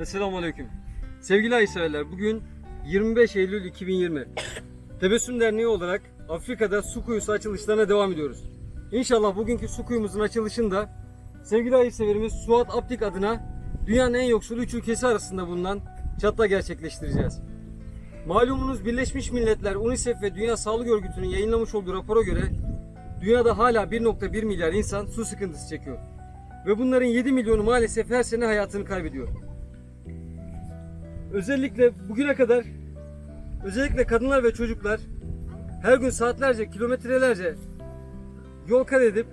Esselamu Aleyküm. Sevgili ayseverler, bugün 25 Eylül 2020. Tebessüm Derneği olarak Afrika'da su kuyusu açılışlarına devam ediyoruz. İnşallah bugünkü su kuyumuzun açılışında sevgili hayırseverimiz Suat Aptik adına dünyanın en yoksul üç ülkesi arasında bulunan çatla gerçekleştireceğiz. Malumunuz Birleşmiş Milletler, UNICEF ve Dünya Sağlık Örgütü'nün yayınlamış olduğu rapora göre dünyada hala 1.1 milyar insan su sıkıntısı çekiyor. Ve bunların 7 milyonu maalesef her sene hayatını kaybediyor. Özellikle bugüne kadar özellikle kadınlar ve çocuklar her gün saatlerce, kilometrelerce yol kat edip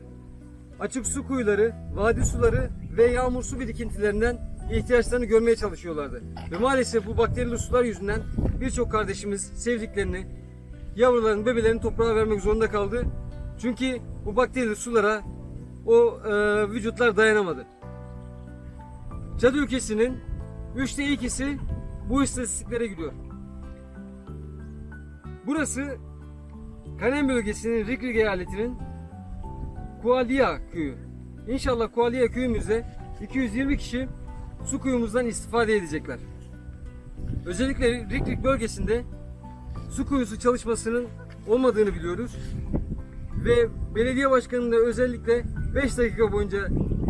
açık su kuyuları, vadi suları ve yağmur su birikintilerinden ihtiyaçlarını görmeye çalışıyorlardı. Ve maalesef bu bakterili sular yüzünden birçok kardeşimiz sevdiklerini, yavrularını, bebelerini toprağa vermek zorunda kaldı. Çünkü bu bakterili sulara o e, vücutlar dayanamadı. Çad ülkesinin üçte ikisi bu istatistiklere gidiyor. Burası Kanem bölgesinin Rikrik eyaletinin Kualia köyü. İnşallah Kualia köyümüzde 220 kişi su kuyumuzdan istifade edecekler. Özellikle Rikrik bölgesinde su kuyusu çalışmasının olmadığını biliyoruz. Ve belediye başkanının da özellikle 5 dakika boyunca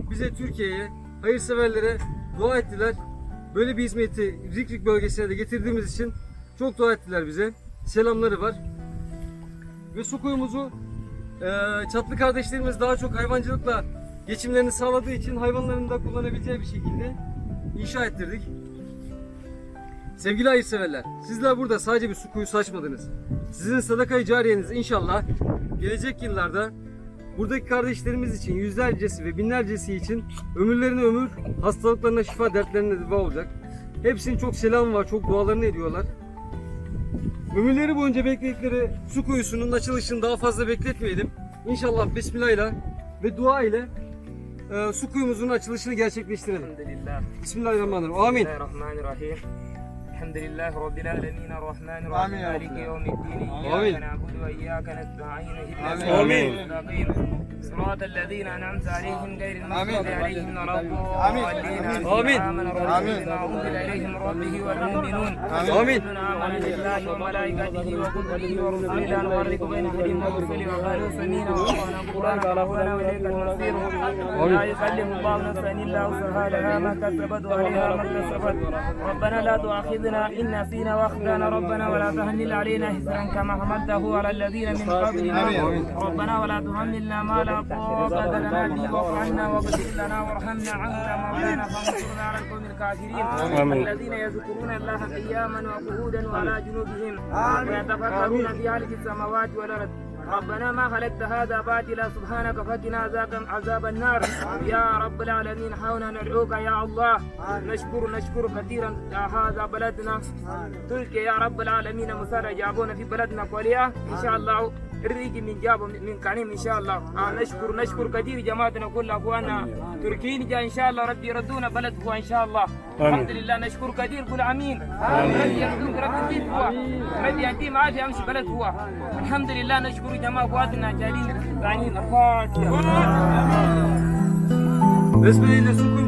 bize Türkiye'ye, hayırseverlere dua ettiler. Böyle bir hizmeti Rikrik bölgesine de getirdiğimiz için çok dua ettiler bize. Selamları var. Ve su kuyumuzu e, çatlı kardeşlerimiz daha çok hayvancılıkla geçimlerini sağladığı için hayvanlarını da kullanabileceği bir şekilde inşa ettirdik. Sevgili hayırseverler, sizler burada sadece bir su kuyusu açmadınız. Sizin sadakayı cariyeniz inşallah gelecek yıllarda buradaki kardeşlerimiz için yüzlercesi ve binlercesi için ömürlerine ömür, hastalıklarına şifa, dertlerine deva olacak. Hepsinin çok selamı var, çok dualarını ediyorlar. Ömürleri boyunca bekledikleri su kuyusunun açılışını daha fazla bekletmeyelim. İnşallah Bismillah ile ve dua ile e, su kuyumuzun açılışını gerçekleştirelim. Bismillahirrahmanirrahim. Amin. Bismillahirrahmanirrahim. Errahmanirrahim. Amin ya Maliki Rabbi. yevmiddin. Amin. İyyâke na'budu ve iyyâke nesta'in. Amin. Amin. صراط الذين أنعمت عليهم غير المغضوب. عليهم ولا. الضالين آمين. آمن. الرسول أنزل إليه من ربه والمؤمنون آمين. آمن بالله وملائكته وكتبه ورسله لا نفرق بين أحد من رسله وقالوا سمينا وأطعنا غفرانك ربنا وإليك المصير لا يكلف الله نفسا إلا وسعها لها ما كسبت وعليها ما اكتسبت ربنا لا تؤاخذنا إن نسينا وأخطأنا ربنا ولا تحمل علينا إسرا كما حملته على الذين من قبلنا. ربنا ولا تحملنا ما لا طاقة لنا به واعف عنا واغفر لنا وارحمنا أنت مولانا فانصرنا على القوم الكافرين. الذين يذكرون الله قياما وقعودا وعلى جنوبهم ويتفكرون في خلق السماوات والأرض. ربنا ما خلقت هذا باطلا سبحانك فقنا عذاب عذاب النار. يا رب العالمين حاولنا ندعوك يا الله. نشكر نشكر كثيرا هذا بلدنا. تلك يا رب العالمين مسار جابونا في بلدنا كوليا إن شاء الله الريق من جاب من كريم إن شاء الله. آه نشكر نشكر كثير جماعتنا كلها اخواننا تركيين جاء إن شاء الله ربي يردونا بلد هو إن شاء الله. الحمد لله نشكر كثير كل آمين. ربي يردوك ربي يديك هو. ربي يديم عافيه أمشي بلد هو. الحمد لله نشكر جماعة اخواتنا جالين ثانيين الفاتحه su kuyumuzun